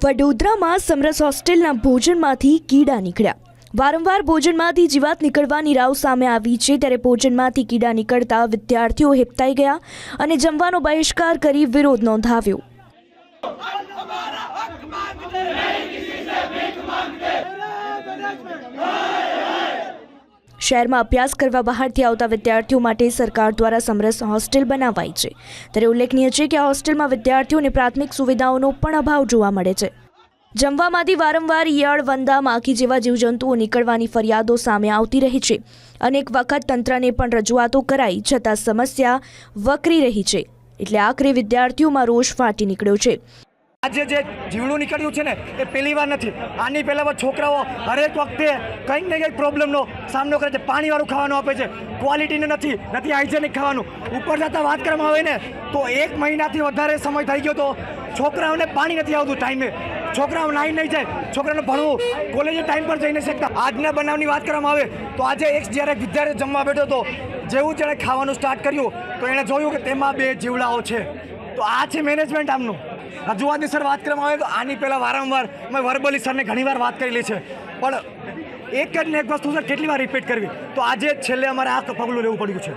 વડોદરામાં સમરસ હોસ્ટેલના ભોજનમાંથી કીડા નીકળ્યા વારંવાર ભોજનમાંથી જીવાત નીકળવાની રાવ સામે આવી છે ત્યારે ભોજનમાંથી કીડા નીકળતા વિદ્યાર્થીઓ હેપતાઈ ગયા અને જમવાનો બહિષ્કાર કરી વિરોધ નોંધાવ્યો શહેરમાં અભ્યાસ કરવા બહારથી આવતા વિદ્યાર્થીઓ માટે સરકાર દ્વારા સમરસ હોસ્ટેલ બનાવાઈ છે. ત્યારે ઉલ્લેખનીય છે કે આ હોસ્ટેલમાં વિદ્યાર્થીઓને પ્રાથમિક સુવિધાઓનો પણ અભાવ જોવા મળે છે. જમવામાંથી વારંવાર ઈયળ વંદા માખી જેવા જીવજંતુઓ નીકળવાની ફરિયાદો સામે આવતી રહી છે. અનેક વખત તંત્રને પણ રજૂઆતો કરાઈ છતાં સમસ્યા વકરી રહી છે. એટલે આખરે વિદ્યાર્થીઓમાં રોષ ફાટી નીકળ્યો છે. આજે જે જીવડું નીકળ્યું છે ને, એ પહેલી વાર નથી. આની પહેલાં છોકરાઓ હરેક વખતે કંઈક ને કંઈક પ્રોબ્લેમનો સામનો કરે છે. પાણીવાળું ખાવાનું આપે છે. ક્વોલિટીને નથી નથી હાઇજેનિક ખાવાનું. ઉપર જતાં વાત કરવામાં આવે ને, તો એક મહિનાથી વધારે સમય થઈ ગયો તો છોકરાઓને પાણી નથી આવતું ટાઈમે છોકરાઓ નાહી નહીં જાય. છોકરાને ભણવું. કોલેજે ટાઈમ પર જઈને શકતા. આજના બનાવની વાત કરવામાં આવે તો આજે એક જ્યારે વિદ્યાર્થી જમવા બેઠો હતો, જેવું જેણે ખાવાનું સ્ટાર્ટ કર્યું, તો એણે જોયું કે તેમાં બે જીવડાઓ છે. તો આ છે મેનેજમેન્ટ આમનું. રજૂઆતની સર વાત કરવામાં આવે તો આની પહેલાં વારંવાર મેં વરબલી સરને ઘણીવાર વાત કરેલી છે. પણ એક જ ને એક વસ્તુ સર કેટલી વાર રિપીટ કરવી? તો આજે છેલ્લે અમારે આ પગલું લેવું પડ્યું છે.